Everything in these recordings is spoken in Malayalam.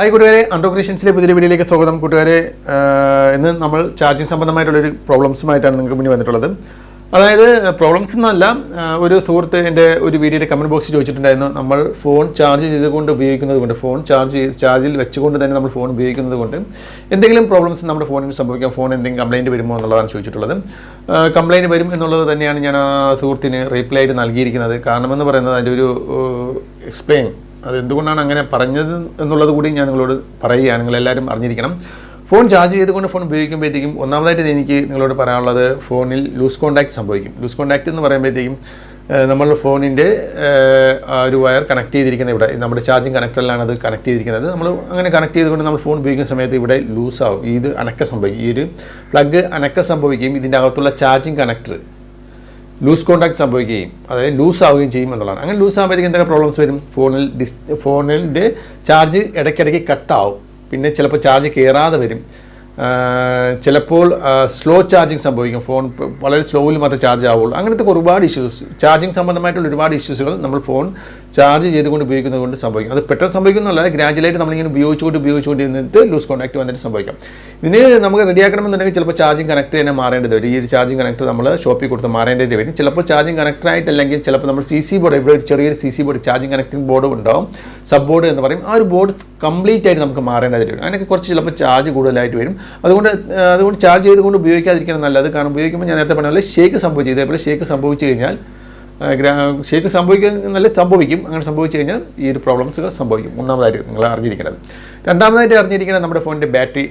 ഹായ് കൂട്ടുകാരെ അണ്ടർ ക്രിയേഷൻസിലെ പുതിയ വീഡിയോയിലേക്ക് സ്വാഗതം കൂട്ടുകാരെ. ഇന്ന് നമ്മൾ ചാർജിങ് സംബന്ധമായിട്ടുള്ളൊരു പ്രോബ്ലംസുമായിട്ടാണ് നിങ്ങൾക്ക് മുന്നിൽ വന്നിട്ടുള്ളത്. അതായത് പ്രോബ്ലംസ് എന്നല്ല ഒരു സുഹൃത്ത് എന്റെ ഒരു വീഡിയോയുടെ കമന്റ് ബോക്സിൽ ചോദിച്ചിട്ടുണ്ടായിരുന്നു. നമ്മൾ ഫോൺ ചാർജ് ചെയ്തുകൊണ്ട് ഉപയോഗിക്കുന്നത് കൊണ്ട് ഫോൺ ചാർജ് ചാർജിൽ വെച്ചുകൊണ്ട് തന്നെ നമ്മൾ ഫോൺ ഉപയോഗിക്കുന്നത് കൊണ്ട് എന്തെങ്കിലും പ്രോബ്ലംസ് നമ്മുടെ ഫോണിന് സംഭവിക്കാം ഫോൺ എന്തെങ്കിലും കംപ്ലൈന്റ് വരുമോ എന്നുള്ളതാണ് ചോദിച്ചിട്ടുള്ളത്. കംപ്ലൈന്റ് വരും എന്നുള്ളത് തന്നെയാണ് ഞാൻ ആ സുഹൃത്തിന് റീപ്ലൈ ആയിട്ട് നൽകിയിരിക്കുന്നത്. കാരണമെന്ന് പറയുന്നത് അതിന്റെ ഒരു എക്സ്പ്ലെയിൻ അത് എന്തുകൊണ്ടാണ് അങ്ങനെ പറഞ്ഞത് എന്നുള്ളത് കൂടി ഞാൻ നിങ്ങളോട് പറയുകയാണ്. നിങ്ങളെല്ലാവരും അറിഞ്ഞിരിക്കണം. ഫോൺ ചാർജ് ചെയ്തുകൊണ്ട് ഫോൺ ഉപയോഗിക്കുമ്പോഴത്തേക്കും ഒന്നാമതായിട്ട് എനിക്ക് നിങ്ങളോട് പറയാനുള്ളത് ഫോണിൽ ലൂസ് കോൺടാക്ട് സംഭവിക്കും. ലൂസ് കോണ്ടാക്ട് എന്ന് പറയുമ്പോഴത്തേക്കും നമ്മൾ ഫോണിന്റെ ഒരു വയർ കണക്ട് ചെയ്തിരിക്കുന്ന ഇവിടെ നമ്മുടെ ചാർജിങ് കണക്ടറിലാണ് അത് കണക്ട് ചെയ്തിരിക്കുന്നത്. നമ്മൾ അങ്ങനെ കണക്ട് ചെയ്തുകൊണ്ട് നമ്മൾ ഫോൺ ഉപയോഗിക്കുന്ന സമയത്ത് ഇവിടെ ലൂസ് ആവും ഇത് അനക്ക സംഭവിക്കും. ഈ ഒരു പ്ലഗ് അനക്ക സംഭവിക്കുകയും ഇതിന്റെ അകത്തുള്ള ചാർജിങ് കണക്ടർ. ലൂസ് കോൺടാക്ട് സംഭവിക്കുകയും അതായത് ലൂസ് ആവുകയും ചെയ്യും എന്നുള്ളതാണ്. അങ്ങനെ ലൂസ് ആകുമ്പോഴത്തേക്കും എന്തൊക്കെ പ്രോബ്ലംസ് വരും? ഫോണിൽ ഡിസ് ഫോണിന്റെ ചാർജ് ഇടയ്ക്കിടയ്ക്ക് കട്ടാവും പിന്നെ ചിലപ്പോൾ ചാർജ് കയറാതെ വരും. ചിലപ്പോൾ സ്ലോ ചാർജിങ് സംഭവിക്കും. ഫോൺ വളരെ സ്ലോയിൽ മാത്രമേ ചാർജ് ആവുള്ളൂ. അങ്ങനത്തെ ഒരുപാട് ഇഷ്യൂസ് ചാർജിങ് സംബന്ധമായിട്ടുള്ള ഒരുപാട് ഇഷ്യൂസുകൾ നമ്മൾ ഫോൺ ചാർജ് ചെയ്തുകൊണ്ട് ഉപയോഗിക്കുന്നത് കൊണ്ട് സംഭവിക്കും. അത് പെട്ടെന്ന് സംഭവിക്കുന്നതല്ല ഗ്രാജുവലായിട്ട് നമ്മളിങ്ങനെ ഉപയോഗിച്ചുകൊണ്ട് ഉപയോഗിച്ചുകൊണ്ട് ഇരുന്നിട്ട് ലൂസ് കോൺടാക്ട് വന്നിട്ട് സംഭവിക്കാം. ഇതിന് നമുക്ക് റെഡിയാക്കണമെന്നുണ്ടെങ്കിൽ ചിലപ്പോൾ ചാർജിങ് കണക്ട് തന്നെ മാറേണ്ടത് വരും. ഈ ഒരു ചാർജിങ് കണക്ട് നമ്മൾ ഷോപ്പിൽ കൊടുത്ത് മാറേണ്ടത് വരും. ചിലപ്പോൾ ചാർജിങ് കണക്ടർ ആയിട്ടല്ലെങ്കിൽ ചിലപ്പോൾ നമ്മൾ സി സി ബോർഡ് ഇവിടെ ഒരു ചെറിയൊരു C C board charging connecting board ഉണ്ടാവും. സബ് ബോർഡ് എന്ന് പറയും. ആ ഒരു ബോർഡ് കംപ്ലീറ്റ് ആയിട്ട് നമുക്ക് മാറേണ്ടത് വരും. അതിനൊക്കെ കുറച്ച് ചിലപ്പോൾ ചാർജ് കൂടുതലായിട്ട് വരും. അതുകൊണ്ട് അതുകൊണ്ട് ചാർജ് ചെയ്തുകൊണ്ട് ഉപയോഗിക്കാതിരിക്കണം നല്ലത്. കാരണം ഉപയോഗിക്കുമ്പോൾ ഞാൻ നേരത്തെ പറഞ്ഞ പോലെ ഷേക്ക് സംഭവിച്ചു. ഇതേപോലെ ഷേക്ക് സംഭവിച്ചു കഴിഞ്ഞാൽ ശരിക്കും സംഭവിക്കുക നല്ല സംഭവിക്കും. അങ്ങനെ സംഭവിച്ചു കഴിഞ്ഞാൽ ഈ ഒരു പ്രോബ്ലംസുകൾ സംഭവിക്കും. ഒന്നാമതായിട്ട് നിങ്ങൾ അറിഞ്ഞിരിക്കുന്നത് രണ്ടാമതായിട്ട് അറിഞ്ഞിരിക്കുന്നത് നമ്മുടെ ഫോണിന്റെ ബാറ്ററി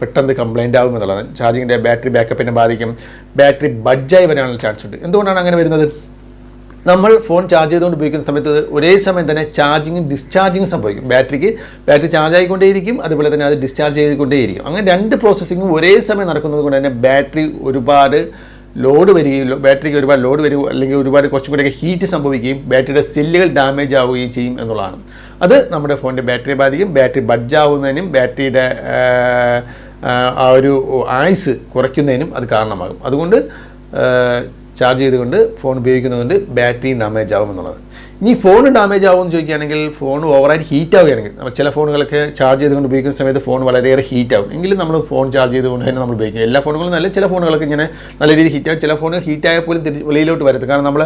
പെട്ടെന്ന് കംപ്ലൈന്റ് ആകും എന്നുള്ളതാണ്. ചാർജിങ്ങിന്റെ ബാറ്ററി ബാക്കപ്പിനെ ബാധിക്കും. ബാറ്ററി ബഡ്ജായി വരാനുള്ള ചാൻസ് ഉണ്ട്. എന്തുകൊണ്ടാണ് അങ്ങനെ വരുന്നത്? നമ്മൾ ഫോൺ ചാർജ് ചെയ്തുകൊണ്ട് ഉപയോഗിക്കുന്ന സമയത്ത് ഒരേ സമയം തന്നെ ചാർജിങ്ങും ഡിസ്ചാർജിങ്ങും സംഭവിക്കും. ബാറ്ററിക്ക് ബാറ്ററി ചാർജ് ആയിക്കൊണ്ടേയിരിക്കും. അതുപോലെ തന്നെ അത് ഡിസ്ചാർജ് ചെയ്തുകൊണ്ടേയിരിക്കും. അങ്ങനെ രണ്ട് പ്രോസസ്സിങ്ങും ഒരേ സമയം നടക്കുന്നത് കൊണ്ട് തന്നെ ബാറ്ററി ഒരുപാട് ലോഡ് വരികയും ബാറ്ററിക്ക് ഒരുപാട് ലോഡ് വരിക അല്ലെങ്കിൽ ഒരുപാട് കുറച്ചും കൂടെയൊക്കെ ഹീറ്റ് സംഭവിക്കുകയും ബാറ്ററിയുടെ സെല്ലുകൾ ഡാമേജ് ആവുകയും ചെയ്യും എന്നുള്ളതാണ്. അത് നമ്മുടെ ഫോണിന്റെ ബാറ്ററി ബാധിക്കും ബാറ്ററി ബഡ്ജ് ആവുന്നതിനും ബാറ്ററിയുടെ ആ ഒരു ആയുസ് കുറയ്ക്കുന്നതിനും അത് കാരണമാകും. അതുകൊണ്ട് ചാർജ് ചെയ്തുകൊണ്ട് ഫോൺ ഉപയോഗിക്കുന്നതുകൊണ്ട് ബാറ്ററി ഡാമേജ് ആവും എന്നുള്ളത്. ഇനി ഫോൺ ഡാമേജ് ആവുമെന്ന് ചോദിക്കുകയാണെങ്കിൽ ഫോൺ ഓവറായിട്ട് ഹീറ്റ് ആവുകയാണെങ്കിൽ ചില ഫോണുകളൊക്കെ ചാർജ് ചെയ്തുകൊണ്ട് ഉപയോഗിക്കുന്ന സമയത്ത് ഫോൺ വളരെയേറെ ഹീറ്റ് ആവും. എങ്കിലും നമ്മൾ ഫോൺ ചാർജ് ചെയ്തുകൊണ്ട് തന്നെ നമ്മൾ ഉപയോഗിക്കും. എല്ലാ ഫോണുകളും നല്ല ചില ഫോണുകളൊക്കെ ഇങ്ങനെ നല്ല രീതിയിൽ ഹീറ്റ് ആവും. ചില ഫോണുകൾ ഹീറ്റ് ആയാൽ പോലും തിരിച്ച് വെളിയിലോട്ട് വരത്ത് കാരണം നമ്മൾ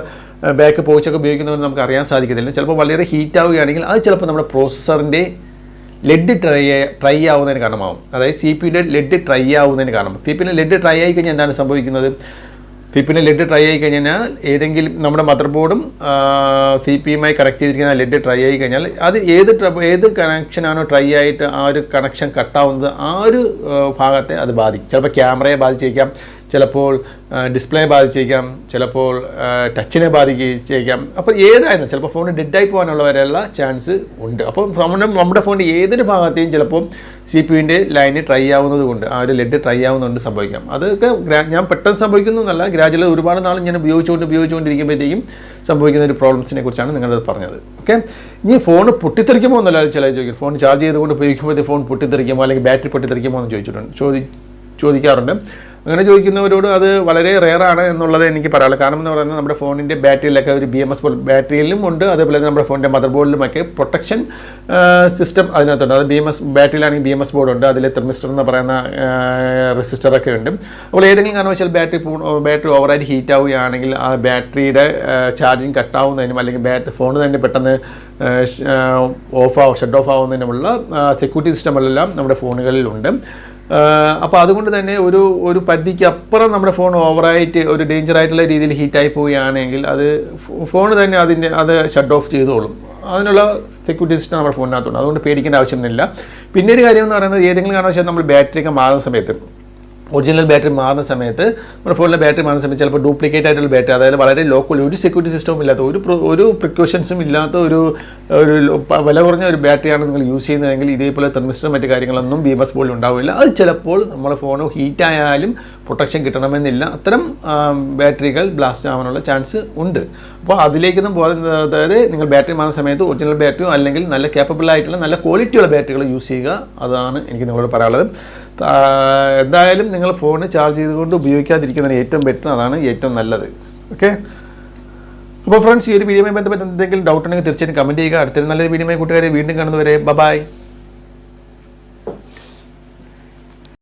ബാക്ക് പോച്ചൊക്കെ ഉപയോഗിക്കുന്നവർ നമുക്ക് അറിയാൻ സാധിക്കത്തില്ല. ചിലപ്പോൾ വളരെ ഹീറ്റ് ആവുകയാണെങ്കിൽ അത് ചിലപ്പോൾ നമ്മുടെ പ്രോസസ്സറിന്റെ ലെഡ് ട്രൈ ട്രൈ ആവുന്നതിന് കാരണമാവും. അതായത് സി പി യുടെ ലെഡ് ട്രൈ ആവുന്നതിന് കാരണം സി പി ലെഡ് ട്രൈ ആയി കഴിഞ്ഞാൽ എന്താണ് സംഭവിക്കുന്നത്? പിന്നെ ലെഡ് ട്രൈ ആയി കഴിഞ്ഞാൽ ഏതെങ്കിലും നമ്മുടെ മദർ ബോർഡും സി പി എമ്മായി കണക്ട് ചെയ്തിരിക്കുന്ന ലെഡ് ട്രൈ ആയി കഴിഞ്ഞാൽ അത് ഏത് ഏത് കണക്ഷനാണോ ട്രൈ ആയിട്ട് ആ ഒരു കണക്ഷൻ കട്ടാവുന്നത് ആ ഒരു ഭാഗത്തെ അത് ബാധിക്കും. ചിലപ്പോൾ ക്യാമറയെ ബാധിച്ചേക്കാം ചിലപ്പോൾ ഡിസ്പ്ലേ ബാധിച്ചേക്കാം ചിലപ്പോൾ ടച്ചിനെ ബാധിച്ചേക്കാം. അപ്പോൾ ഏതായിരുന്നു ചിലപ്പോൾ ഫോൺ ഡെഡായി പോകാനുള്ള വരെയുള്ള ചാൻസ് ഉണ്ട് അപ്പോൾ നമ്മുടെ നമ്മുടെ ഫോണിന്റെ ഏതൊരു ഭാഗത്തെയും ചിലപ്പോൾ സി പി യുവിന്റെ ലൈന് ട്രൈ ആവുന്നത് കൊണ്ട് ആ ഒരു ലെഡ് ട്രൈ ആവുന്നതുകൊണ്ട് സംഭവിക്കാം. അതൊക്കെ ഞാൻ പെട്ടെന്ന് സംഭവിക്കുന്നു എന്നല്ല ഗ്രാജുവലി ഒരുപാട് നാൾ ഞാൻ ഉപയോഗിച്ചുകൊണ്ട് ഉപയോഗിച്ചുകൊണ്ടിരിക്കുമ്പോഴത്തേക്കും സംഭവിക്കുന്ന ഒരു പ്രോബ്ലംസിനെ കുറിച്ചാണ് നിങ്ങളത് പറഞ്ഞത്. ഓക്കെ ഇനി ഫോൺ പൊട്ടിത്തെറിക്കുമോ എന്നല്ല ചില ചോദിക്കും. ഫോൺ ചാർജ് ചെയ്തുകൊണ്ട് ഉപയോഗിക്കുമ്പോഴത്തേക്ക് ഫോൺ പൊട്ടിത്തെറിക്കുമോ അല്ലെങ്കിൽ ബാറ്ററി പൊട്ടിത്തെറിക്കുമോ എന്ന് ചോദിച്ചിട്ടുണ്ട് ചോദി ചോദിക്കാറുണ്ട്. അങ്ങനെ ചോദിക്കുന്നവരോട് അത് വളരെ റെയറാണ് എന്നുള്ളത് എനിക്ക് പറയാനുള്ളത്. കാരണം എന്ന് പറയുന്നത് നമ്മുടെ ഫോണിന്റെ ബാറ്ററിയിലൊക്കെ ഒരു ബി എം എസ് ബാറ്ററിയിലും ഉണ്ട്. അതേപോലെ നമ്മുടെ ഫോണിന്റെ മദർ ബോർഡിലുമൊക്കെ പ്രൊട്ടക്ഷൻ സിസ്റ്റം അതിനകത്തുണ്ട്. അത് ബി എം എസ് ബാറ്ററിയിലാണെങ്കിൽ ബി എം എസ് ബോർഡ് ഉണ്ട്. അതിൽ തെർമിസ്റ്റർ എന്ന് പറയുന്ന റെസിസ്റ്ററൊക്കെ ഉണ്ട്. അപ്പോൾ ഏതെങ്കിലും കാരണവശാൽ ബാറ്ററി ബാറ്ററി ഓവറായിട്ട് ഹീറ്റ് ആവുകയാണെങ്കിൽ ആ ബാറ്ററിയുടെ ചാർജിങ് കട്ടാവുന്നതിനും അല്ലെങ്കിൽ ബാറ്ററി ഫോൺ തന്നെ പെട്ടെന്ന് ഓഫ് ആവും ഷട്ട് ഓഫ് ആവുന്നതിനുമുള്ള സെക്യൂരിറ്റി സിസ്റ്റങ്ങളെല്ലാം നമ്മുടെ ഫോണുകളിലുണ്ട്. അപ്പോൾ അതുകൊണ്ട് തന്നെ ഒരു ഒരു പരിധിക്ക് അപ്പുറം നമ്മുടെ ഫോൺ ഓവറായിട്ട് ഒരു ഡേഞ്ചർ ആയിട്ടുള്ള രീതിയിൽ ഹീറ്റായി പോവുകയാണെങ്കിൽ അത് ഫോൺ തന്നെ അതിന്റെ അത് ഷട്ട് ഓഫ് ചെയ്തോളും. അതിനുള്ള സെക്യൂരിറ്റി സിസ്റ്റം നമ്മുടെ ഫോണിനകത്തുണ്ട് അതുകൊണ്ട് പേടിക്കേണ്ട ആവശ്യമൊന്നുമില്ല. പിന്നെ ഒരു കാര്യം എന്ന് പറയുന്നത് ഏതെങ്കിലും കാരണവശാൽ നമ്മൾ ബാറ്ററി ഒക്കെ മാറുന്ന സമയത്ത് ഒറിജിനൽ ബാറ്ററി മാറുന്ന സമയത്ത് നമ്മുടെ ഫോണിലെ ബാറ്ററി മാറുന്ന സമയത്ത് ചിലപ്പോൾ ഡ്യൂപ്ലിക്കേറ്റ് ആയിട്ടുള്ള ബാറ്ററി അതായത് വളരെ ലോക്കൽ ഒരു സെക്യൂരിറ്റി സിസ്റ്റവും ഇല്ലാത്ത ഒരു ഒരു പ്രിക്കോഷൻസും ഇല്ലാത്ത ഒരു ഒരു ലോ- വില കുറഞ്ഞ ഒരു ബാറ്ററിയാണ് നിങ്ങൾ യൂസ് ചെയ്യുന്നതെങ്കിൽ ഇതേപോലെ തെർമിസ്റ്ററും മറ്റു കാര്യങ്ങളൊന്നും ബി എം എസ് ബോർഡിൽ ഉണ്ടാവില്ല. അത് ചിലപ്പോൾ നമ്മുടെ ഫോൺ ഹീറ്റ് ആയാലും പ്രൊട്ടക്ഷൻ കിട്ടണമെന്നില്ല. അത്തരം ബാറ്ററികൾ ബ്ലാസ്റ്റ് ആവാനുള്ള ചാൻസ് ഉണ്ട്. അപ്പോൾ അതിലേക്കൊന്നും പോകാൻ അതായത് നിങ്ങൾ ബാറ്ററി മാറുന്ന സമയത്ത് ഒറിജിനൽ ബാറ്ററിയോ അല്ലെങ്കിൽ നല്ല കേപ്പബിൾ ആയിട്ടുള്ള നല്ല ക്വാളിറ്റിയുള്ള ബാറ്ററികൾ യൂസ് ചെയ്യുക. അതാണ് എനിക്ക് നിങ്ങളോട് പറയാനുള്ളത്. എന്തായാലും നിങ്ങൾ ഫോൺ ചാർജ് ചെയ്തുകൊണ്ട് ഉപയോഗിക്കാതിരിക്കുന്നതിന് ഏറ്റവും ബെറ്റർ അതാണ് ഏറ്റവും നല്ലത്. ഓക്കെ അപ്പോൾ ഫ്രണ്ട്സ് ഈ ഒരു വീഡിയോയുമായി ബന്ധപ്പെട്ട് എന്തെങ്കിലും ഡൗട്ട് ഉണ്ടെങ്കിൽ തീർച്ചയായും കമന്റ് ചെയ്യുക. അടുത്തൊരു നല്ലൊരു വീഡിയോയുമായി കൂട്ടുകാരെ വീണ്ടും കാണുന്നവരെ ബൈ